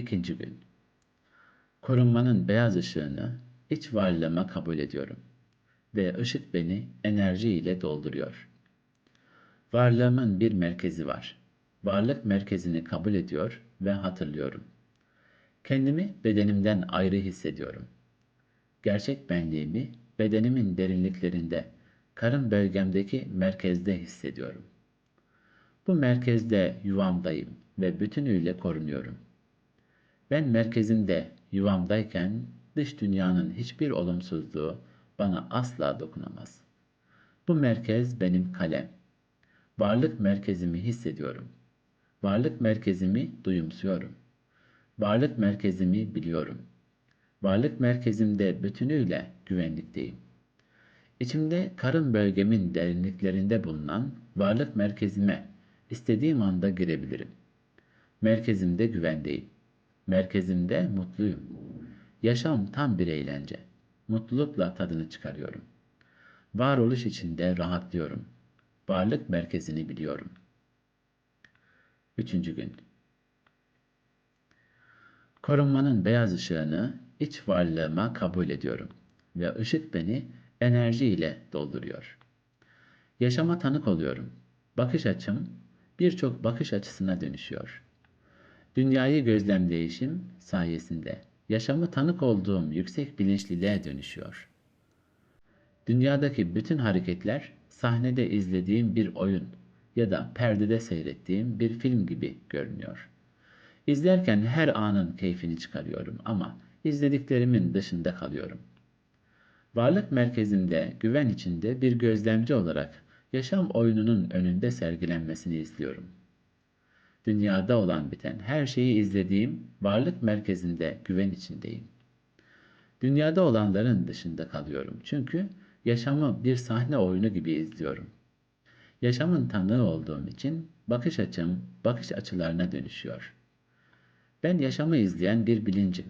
İkinci gün. Korunmanın beyaz ışığını iç varlığıma kabul ediyorum ve ışık beni enerji ile dolduruyor. Varlığımın bir merkezi var. Varlık merkezini kabul ediyor ve hatırlıyorum. Kendimi bedenimden ayrı hissediyorum. Gerçek benliğimi bedenimin derinliklerinde, karın bölgemdeki merkezde hissediyorum. Bu merkezde yuvamdayım ve bütünüyle korunuyorum. Ben merkezimde yuvamdayken dış dünyanın hiçbir olumsuzluğu bana asla dokunamaz. Bu merkez benim kalem. Varlık merkezimi hissediyorum. Varlık merkezimi duyumsuyorum. Varlık merkezimi biliyorum. Varlık merkezimde bütünüyle güvenlikteyim. İçimde karın bölgemin derinliklerinde bulunan varlık merkezime istediğim anda girebilirim. Merkezimde güvendeyim. Merkezimde mutluyum. Yaşam tam bir eğlence. Mutlulukla tadını çıkarıyorum. Varoluş içinde rahatlıyorum. Varlık merkezini biliyorum. Üçüncü gün. Korunmanın beyaz ışığını iç varlığıma kabul ediyorum ve ışık beni enerji ile dolduruyor. Yaşama tanık oluyorum. Bakış açım birçok bakış açısına dönüşüyor. Dünyayı gözlemleyişim sayesinde yaşamı tanık olduğum yüksek bilinçliliğe dönüşüyor. Dünyadaki bütün hareketler sahnede izlediğim bir oyun ya da perdede seyrettiğim bir film gibi görünüyor. İzlerken her anın keyfini çıkarıyorum ama izlediklerimin dışında kalıyorum. Varlık merkezinde güven içinde bir gözlemci olarak yaşam oyununun önünde sergilenmesini izliyorum. Dünyada olan biten her şeyi izlediğim varlık merkezinde güven içindeyim. Dünyada olanların dışında kalıyorum çünkü yaşamı bir sahne oyunu gibi izliyorum. Yaşamın tanığı olduğum için bakış açım bakış açılarına dönüşüyor. Ben yaşamı izleyen bir bilincim.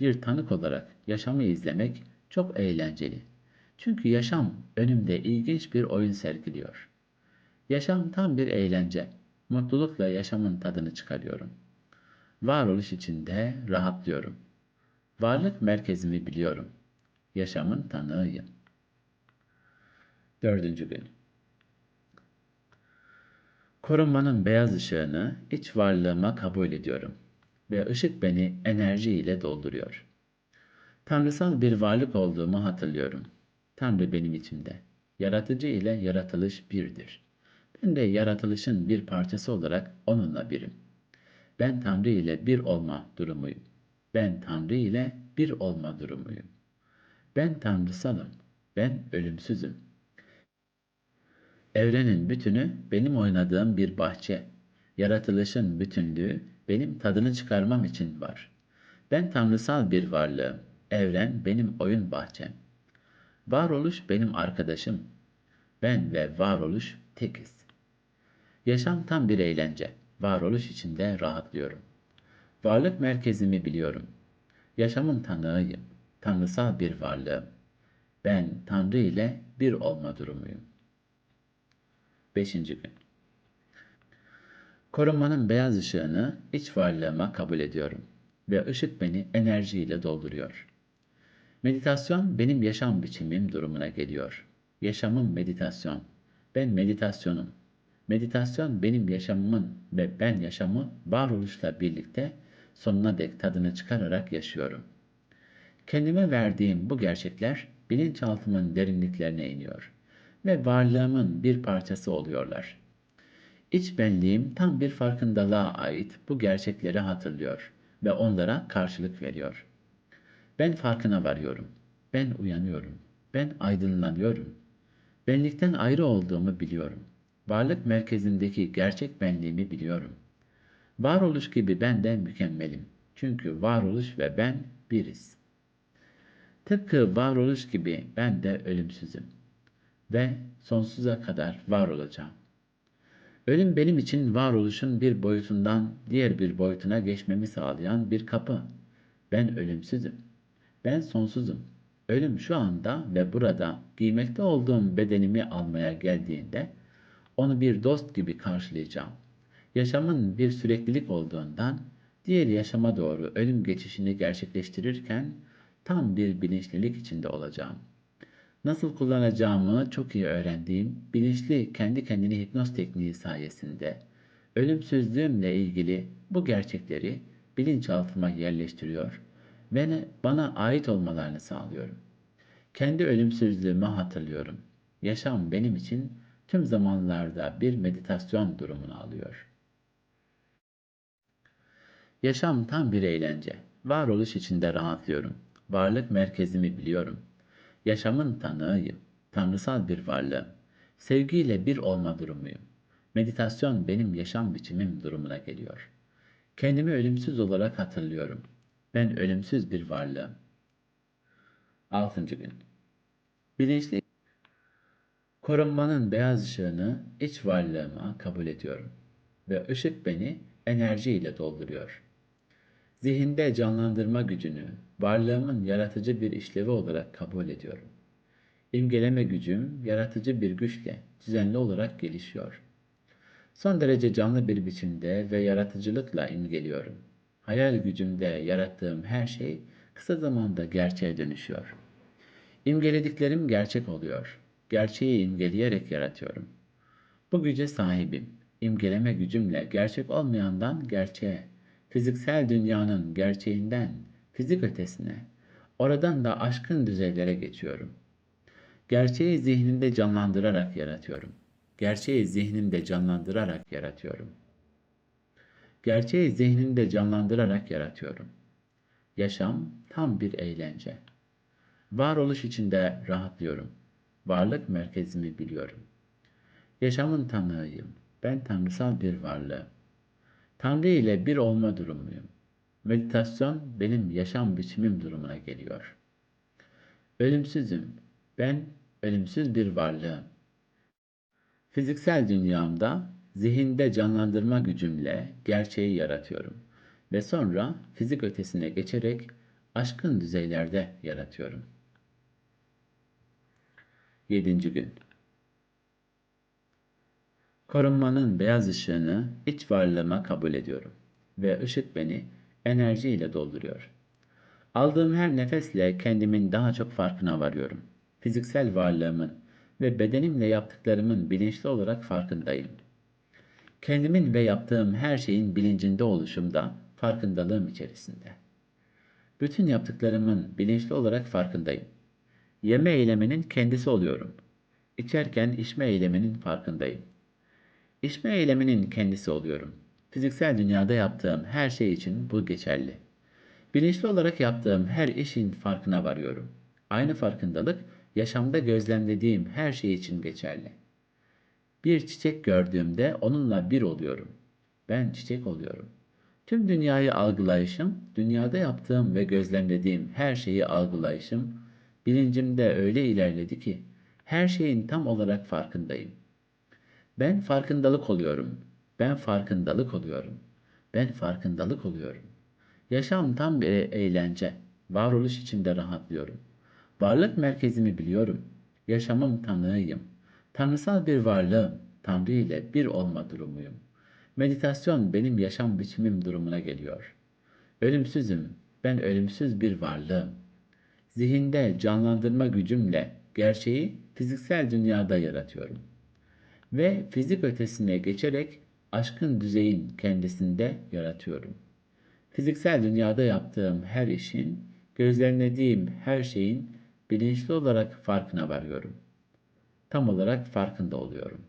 Bir tanık olarak yaşamı izlemek çok eğlenceli. Çünkü yaşam önümde ilginç bir oyun sergiliyor. Yaşam tam bir eğlence. Mutlulukla yaşamın tadını çıkarıyorum. Varoluş içinde rahatlıyorum. Varlık merkezimi biliyorum. Yaşamın tanığıyım. Dördüncü gün. Korunmanın beyaz ışığını iç varlığıma kabul ediyorum ve ışık beni enerji ile dolduruyor. Tanrısal bir varlık olduğumu hatırlıyorum. Tanrı benim içimde. Yaratıcı ile yaratılış birdir. Ben de yaratılışın bir parçası olarak onunla birim. Ben Tanrı ile bir olma durumuyum. Ben Tanrı ile bir olma durumuyum. Ben tanrısalım. Ben ölümsüzüm. Evrenin bütünü benim oynadığım bir bahçe. Yaratılışın bütünlüğü benim tadını çıkarmam için var. Ben tanrısal bir varlığım. Evren benim oyun bahçem. Varoluş benim arkadaşım. Ben ve varoluş tekiz. Yaşam tam bir eğlence. Varoluş içinde rahatlıyorum. Varlık merkezimi biliyorum. Yaşamın tanığıyım. Tanrısal bir varlığım. Ben Tanrı ile bir olma durumuyum. Beşinci gün. Korunmanın beyaz ışığını iç varlığıma kabul ediyorum ve ışık beni enerjiyle dolduruyor. Meditasyon benim yaşam biçimim durumuna geliyor. Yaşamım meditasyon. Ben meditasyonum. Meditasyon benim yaşamımın ve ben yaşamı varoluşla birlikte sonuna dek tadını çıkararak yaşıyorum. Kendime verdiğim bu gerçekler bilinçaltımın derinliklerine iniyor ve varlığımın bir parçası oluyorlar. İç benliğim tam bir farkındalığa ait bu gerçekleri hatırlıyor ve onlara karşılık veriyor. Ben farkına varıyorum. Ben uyanıyorum. Ben aydınlanıyorum. Benlikten ayrı olduğumu biliyorum. Varlık merkezindeki gerçek benliğimi biliyorum. Varoluş gibi ben de mükemmelim. Çünkü varoluş ve ben biriz. Tıpkı varoluş gibi ben de ölümsüzüm. Ve sonsuza kadar var olacağım. Ölüm benim için varoluşun bir boyutundan diğer bir boyutuna geçmemi sağlayan bir kapı. Ben ölümsüzüm. Ben sonsuzum. Ölüm şu anda ve burada giymekte olduğum bedenimi almaya geldiğinde onu bir dost gibi karşılayacağım. Yaşamın bir süreklilik olduğundan diğer yaşama doğru ölüm geçişini gerçekleştirirken tam bir bilinçlilik içinde olacağım. Nasıl kullanacağımı çok iyi öğrendiğim bilinçli kendi kendini hipnoz tekniği sayesinde ölümsüzlüğümle ilgili bu gerçekleri bilinçaltıma yerleştiriyor ve bana ait olmalarını sağlıyorum. Kendi ölümsüzlüğümü hatırlıyorum. Yaşam benim için tüm zamanlarda bir meditasyon durumunu alıyor. Yaşam tam bir eğlence. Varoluş içinde rahatlıyorum. Varlık merkezimi biliyorum. Yaşamın tanığıyım. Tanrısal bir varlığım. Sevgiyle bir olma durumuyum. Meditasyon benim yaşam biçimim durumuna geliyor. Kendimi ölümsüz olarak hatırlıyorum. Ben ölümsüz bir varlığım. Altıncı gün. Bilinçli korunmanın beyaz ışığını iç varlığıma kabul ediyorum. Ve ışık beni enerjiyle dolduruyor. Zihinde canlandırma gücünü varlığımın yaratıcı bir işlevi olarak kabul ediyorum. İmgeleme gücüm yaratıcı bir güçle düzenli olarak gelişiyor. Son derece canlı bir biçimde ve yaratıcılıkla imgeliyorum. Hayal gücümde yarattığım her şey kısa zamanda gerçeğe dönüşüyor. İmgelediklerim gerçek oluyor. Gerçeği imgeleyerek yaratıyorum. Bu güce sahibim. İmgeleme gücümle gerçek olmayandan gerçeğe, fiziksel dünyanın gerçeğinden fizik ötesine, oradan da aşkın düzeylere geçiyorum. Gerçeği zihninde canlandırarak yaratıyorum. Gerçeği zihninde canlandırarak yaratıyorum. Gerçeği zihninde canlandırarak yaratıyorum. Yaşam tam bir eğlence. Varoluş içinde rahatlıyorum. Varlık merkezimi biliyorum. Yaşamın tanığıyım. Ben tanrısal bir varlığım. Tanrı ile bir olma durumuyum. Meditasyon benim yaşam biçimim durumuna geliyor. Ölümsüzüm. Ben ölümsüz bir varlığım. Fiziksel dünyamda zihinde canlandırma gücümle gerçeği yaratıyorum ve sonra fizik ötesine geçerek aşkın düzeylerde yaratıyorum. 7. gün Korunmanın beyaz ışığını iç varlığıma kabul ediyorum ve ışık beni enerjiyle dolduruyor. Aldığım her nefesle kendimin daha çok farkına varıyorum. Fiziksel varlığımın ve bedenimle yaptıklarımın bilinçli olarak farkındayım. Kendimin ve yaptığım her şeyin bilincinde oluşumda, farkındalığım içerisinde. Bütün yaptıklarımın bilinçli olarak farkındayım. Yeme eyleminin kendisi oluyorum. İçerken içme eyleminin farkındayım. İçme eyleminin kendisi oluyorum. Fiziksel dünyada yaptığım her şey için bu geçerli. Bilinçli olarak yaptığım her işin farkına varıyorum. Aynı farkındalık yaşamda gözlemlediğim her şey için geçerli. Bir çiçek gördüğümde onunla bir oluyorum. Ben çiçek oluyorum. Tüm dünyayı algılayışım, dünyada yaptığım ve gözlemlediğim her şeyi algılayışım, bilincimde öyle ilerledi ki her şeyin tam olarak farkındayım. Ben farkındalık oluyorum. Ben farkındalık oluyorum. Ben farkındalık oluyorum. Yaşam tam bir eğlence. Varoluş içinde rahatlıyorum. Varlık merkezimi biliyorum. Yaşamım tanığıyım. Tanrısal bir varlığım. Tanrı ile bir olma durumuyum. Meditasyon benim yaşam biçimim durumuna geliyor. Ölümsüzüm. Ben ölümsüz bir varlığım. Zihinde canlandırma gücümle gerçeği fiziksel dünyada yaratıyorum. Ve fizik ötesine geçerek aşkın düzeyin kendisinde yaratıyorum. Fiziksel dünyada yaptığım her işin, gözlemlediğim her şeyin bilinçli olarak farkına varıyorum. Tam olarak farkında oluyorum.